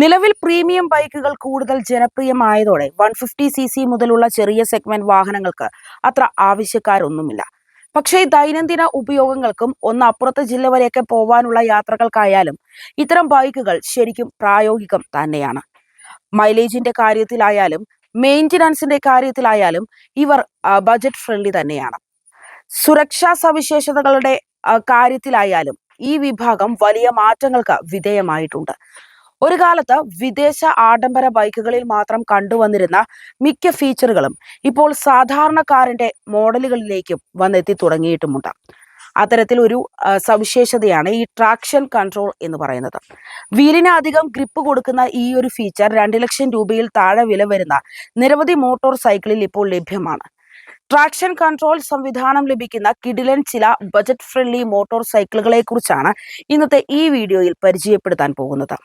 നിലവിൽ പ്രീമിയം ബൈക്കുകൾ കൂടുതൽ ജനപ്രിയമായതോടെ വൺ ഫിഫ്റ്റി സി സി മുതലുള്ള ചെറിയ സെഗ്മെന്റ് വാഹനങ്ങൾക്ക് അത്ര ആവശ്യക്കാരൊന്നുമില്ല. പക്ഷേ ദൈനംദിന ഉപയോഗങ്ങൾക്കും ഒന്ന് അപ്പുറത്തെ ജില്ല വരെയൊക്കെ പോവാനുള്ള യാത്രകൾക്കായാലും ഇത്തരം ബൈക്കുകൾ ശരിക്കും പ്രായോഗികം തന്നെയാണ്. മൈലേജിന്റെ കാര്യത്തിലായാലും മെയിന്റനൻസിന്റെ കാര്യത്തിലായാലും ഇവർ ബജറ്റ് ഫ്രണ്ട്ലി തന്നെയാണ്. സുരക്ഷാ സവിശേഷതകളുടെ കാര്യത്തിലായാലും ഈ വിഭാഗം വലിയ മാറ്റങ്ങൾക്ക് വിധേയമായിട്ടുണ്ട്. ഒരു കാലത്ത് വിദേശ ആഡംബര ബൈക്കുകളിൽ മാത്രം കണ്ടുവന്നിരുന്ന മിക്ക ഫീച്ചറുകളും ഇപ്പോൾ സാധാരണക്കാരന്റെ മോഡലുകളിലേക്കും വന്നെത്തി തുടങ്ങിയിട്ടുമുണ്ട്. അത്തരത്തിൽ ഒരു സവിശേഷതയാണ് ഈ ട്രാക്ഷൻ കൺട്രോൾ എന്ന് പറയുന്നത്. വീലിന് അധികം ഗ്രിപ്പ് കൊടുക്കുന്ന ഈ ഒരു ഫീച്ചർ രണ്ട് ലക്ഷം രൂപയിൽ താഴെ വില വരുന്ന നിരവധി മോട്ടോർ സൈക്കിളിൽ ഇപ്പോൾ ലഭ്യമാണ്. ട്രാക്ഷൻ കൺട്രോൾ സംവിധാനം ലഭിക്കുന്ന കിഡിലൻ ചില ബജറ്റ് ഫ്രണ്ട്ലി മോട്ടോർ സൈക്കിളുകളെ കുറിച്ചാണ് ഇന്നത്തെ ഈ വീഡിയോയിൽ പരിചയപ്പെടുത്താൻ പോകുന്നത്.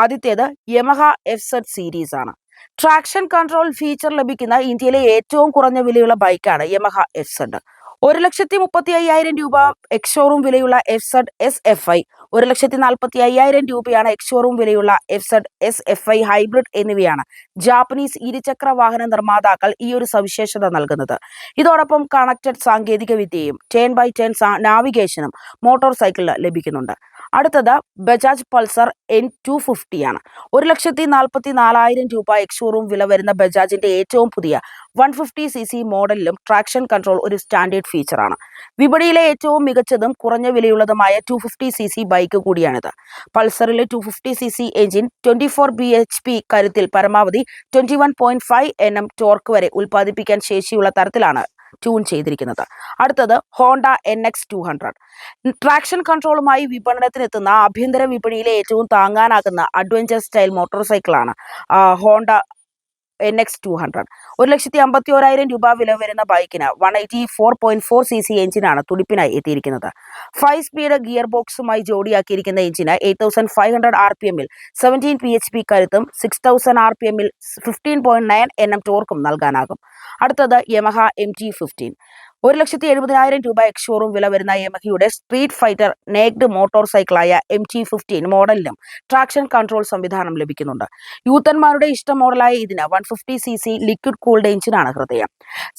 ആദ്യത്തേത് യമഹ എഫ് സെഡ് സീരീസ് ആണ്. ട്രാക്ഷൻ കൺട്രോൾ ഫീച്ചർ ലഭിക്കുന്ന ഇന്ത്യയിലെ ഏറ്റവും കുറഞ്ഞ വിലയുള്ള ബൈക്കാണ് യമഹ എഫ് സെഡ് ഒരു ലക്ഷത്തി മുപ്പത്തി അയ്യായിരം രൂപ എക്സ് ഷോറൂം വിലയുള്ള F Z S F I ഒരു ലക്ഷത്തി നാൽപ്പത്തി അയ്യായിരം രൂപയാണ് എക്സ് ഷോറൂം വിലയുള്ള F Z S F I hybrid എന്നിവയാണ് ജാപ്പനീസ് ഇരുചക്ര വാഹന നിർമ്മാതാക്കൾ ഈ ഒരു സവിശേഷത നൽകുന്നത്. ഇതോടൊപ്പം കണക്റ്റഡ് സാങ്കേതിക വിദ്യയും ടെൻ ബൈ ടെൻ നാവിഗേഷനും മോട്ടോർ സൈക്കിളിൽ ലഭിക്കുന്നുണ്ട്. അടുത്തത് ബജാജ് പൾസർ എൻ ടു ഫിഫ്റ്റിയാണ് ഒരു ലക്ഷത്തി നാൽപ്പത്തി നാലായിരം രൂപ എക്സ് ഷോറൂം വില വരുന്ന ബജാജിന്റെ ഏറ്റവും പുതിയ വൺ ഫിഫ്റ്റി സി സി മോഡലിലും ട്രാക്ഷൻ കൺട്രോൾ ഒരു സ്റ്റാൻഡേർഡ് ഫീച്ചറാണ്. വിപണിയിലെ ഏറ്റവും മികച്ചതും കുറഞ്ഞ വിലയുള്ളതുമായ two fifty C C bike കൂടിയാണിത്. പൾസറിലെ two fifty C C engine twenty four B H P കരുത്തിൽ പരമാവധി twenty one point five N M torque വരെ ഉൽപ്പാദിപ്പിക്കാൻ ശേഷിയുള്ള തരത്തിലാണ്. ട്യൂൺ ചെയ്തിരിക്കുന്നത്. അടുത്തത് Honda N X two hundred traction കൺട്രോളുമായി വിപണനത്തിനെത്തുന്ന ആഭ്യന്തര വിപണിയിലെ ഏറ്റവും താങ്ങാനാകുന്ന അഡ്വഞ്ചർ സ്റ്റൈൽ മോട്ടോർ സൈക്കിളാണ് Honda N X two hundred ഒരു ലക്ഷത്തി അമ്പത്തി ഓരായിരം രൂപ വില വരുന്ന ബൈക്കിന് one eighty four point four C C എഞ്ചിനാണ് തുടിപ്പിനായി എത്തിയിരിക്കുന്നത്. ഫൈവ് സ്പീഡ് ഗിയർ ബോക്സുമായി ജോഡിയാക്കിയിരിക്കുന്ന എഞ്ചിന് eight thousand five hundred R P എമ്മിൽ സെവന്റീൻ പി എച്ച് പി കരുത്തും സിക്സ് തൗസൻഡ് ആർ പി എമ്മിൽ fifteen point nine N M ടോർക്കും നൽകാനാകും. അടുത്തത് യമഹ എം ടി ഫിഫ്റ്റീൻ ഒരു ലക്ഷത്തി എഴുപതിനായിരം രൂപ എക്സോറും വില വരുന്ന യമഹയുടെ സ്ട്രീറ്റ് ഫൈറ്റർ നേക്ഡ് മോട്ടോർ സൈക്കിളായ എം ടി ഫിഫ്റ്റീൻ മോഡലിനും ട്രാക്ഷൻ കൺട്രോൾ സംവിധാനം ലഭിക്കുന്നുണ്ട്. യൂത്തന്മാരുടെ ഇഷ്ട മോഡലായ ഇതിന് one fifty C C liquid cooled എഞ്ചിനാണ് ഹൃദയം.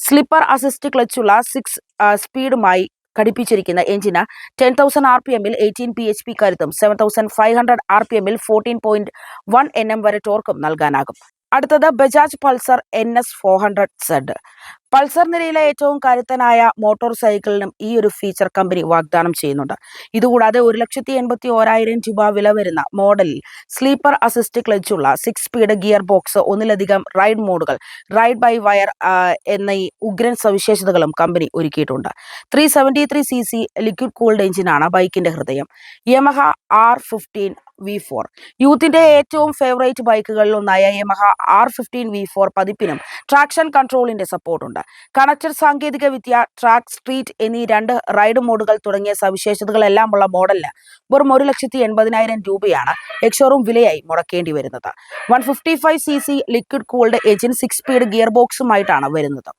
സ്ലിപ്പർ അസിസ്റ്റ് ക്ലച്ചുള്ള സിക്സ് സ്പീഡുമായി ഘടിപ്പിച്ചിരിക്കുന്ന എഞ്ചിന് ടെൻ തൗസൻഡ് ആർ പി എമ്മിൽ എയ്റ്റീൻ പി എച്ച് പി കരുത്തും seven thousand five hundred R P എമ്മിൽ fourteen point one N M വരെ ടോർക്കും നൽകാനാകും. അടുത്തത് Bajaj Pulsar N S four hundred Z Pulsar നിരയിലെ ഏറ്റവും കരുത്തനായ മോട്ടോർ സൈക്കിളിനും ഈ ഒരു ഫീച്ചർ കമ്പനി വാഗ്ദാനം ചെയ്യുന്നുണ്ട്. ഇതുകൂടാതെ ഒരു ലക്ഷത്തി എൺപത്തി ഓരായിരം രൂപ വില വരുന്ന മോഡലിൽ സ്ലീപ്പർ അസിസ്റ്റ് ക്ലച്ചുള്ള സിക്സ് സ്പീഡ് ഗിയർ ബോക്സ് ഒന്നിലധികം റൈഡ് മോഡുകൾ റൈഡ് ബൈ വയർ എന്ന ഈ ഉഗ്രൻ സവിശേഷതകളും കമ്പനി ഒരുക്കിയിട്ടുണ്ട്. Three seventy three C C liquid cooled എഞ്ചിനാണ് ബൈക്കിന്റെ ഹൃദയം. Yamaha R fifteen V four. യൂത്തിന്റെ ഏറ്റവും ഫേവറേറ്റ് ബൈക്കുകളിൽ ഒന്നായ Yamaha R fifteen V four പതിപ്പിനും traction കൺട്രോളിന്റെ സപ്പോർട്ടുണ്ട് കണക്റ്റഡ് സാങ്കേതിക വിദ്യ ട്രാക്ക് സ്ട്രീറ്റ് എന്നീ രണ്ട് റൈഡ് മോഡുകൾ തുടങ്ങിയ സവിശേഷതകളെല്ലാം ഉള്ള മോഡലിന് വെറും ഒരു ലക്ഷത്തി എൺപതിനായിരം രൂപയാണ് എക്സോറും വിലയായി മുടക്കേണ്ടി വരുന്നത്. One fifty five C C liquid cooled engine six speed gear ബോക്സുമായിട്ടാണ് വരുന്നത്.